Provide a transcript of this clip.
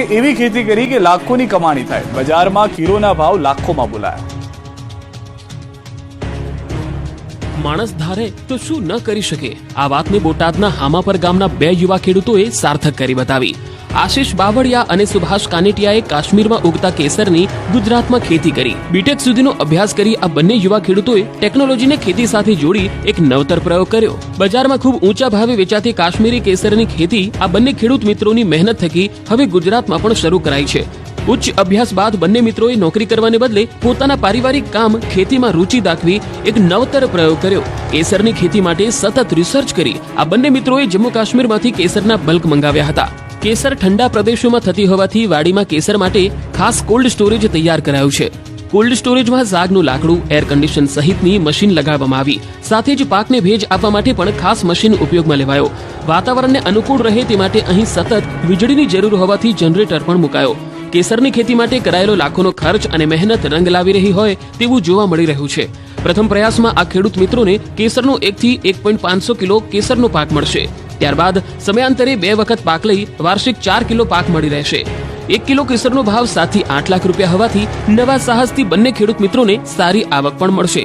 એવી ખેતી કરી કે લાખોની કમાણી થાય. બજારમાં ખીરોના ભાવ લાખોમાં બોલાયા. માણસ ધારે તો શું ન કરી શકે? આ વાતને બોટાદના હામાપર ગામના બે યુવા ખેડૂતોએ સાર્થક કરી બતાવી. આશિષ બાવળિયા અને સુભાષ કાનેટિયાએ કાશ્મીરમાં ઉગતા કેસરની ગુજરાતમાં ખેતી કરી. બીટેક સુધીનો અભ્યાસ કરી આ બંને યુવા ખેડૂતોએ ટેકનોલોજીને ખેતી સાથે જોડી એક નવતર પ્રયોગ કર્યો. બજારમાં ખૂબ ઊંચા ભાવે વેચાતી કાશ્મીરી કેસરની ખેતી આ બંને ખેડૂત મિત્રોની મહેનત થકી હવે ગુજરાતમાં પણ શરૂ કરાઈ છે. ઉચ્ચ અભ્યાસ બાદ બંને મિત્રોએ નોકરી કરવાને બદલે પોતાના પારિવારિક કામ ખેતીમાં રુચિ દાખવી એક નવતર પ્રયોગ કર્યો. કેસરની ખેતી માટે સતત રિસર્ચ કરી આ બંને મિત્રોએ જમ્મુ કાશ્મીરમાંથી કેસરના બલ્ક મંગાવ્યા હતા. કેસર ઠંડા પ્રદેશોમાં થતી હોવાથી વાડીમાં કેસર માટે ખાસ કોલ્ડ સ્ટોરેજ તૈયાર કરાયું છે. કોલ્ડ સ્ટોરેજમાં ઝાગનું લાકડું એર કન્ડિશન સહિતની મશીન લગાવવામાં આવી. સાથે જ પાકને ભેજ આપવા માટે પણ ખાસ મશીન ઉપયોગમાં લેવાયો. વાતાવરણને અનુકૂળ રહે તે માટે અહીં સતત વીજળીની જરૂર હોવાથી જનરેટર પણ મુકાયો. કેસરની ખેતી માટે કરાયેલો લાખોનો ખર્ચ અને મહેનત રંગ લાવી રહી હોય તેવું જોવા મળી રહ્યું છે. પ્રથમ પ્રયાસમાં આ ખેડૂત મિત્રોને કેસરનો એકથી એક પોઈન્ટ પાંચસો કિલો કેસરનો પાક મળશે. ત્યારબાદ સમયાંતરે બે વખત પાક લઈ વાર્ષિક ચાર કિલો પાક મળી રહેશે. એક કિલો કેસરનો ભાવ સાતથી આઠ લાખ રૂપિયા હોવાથી નવા સાહસથી બંને ખેડૂત મિત્રોને સારી આવક પણ મળશે.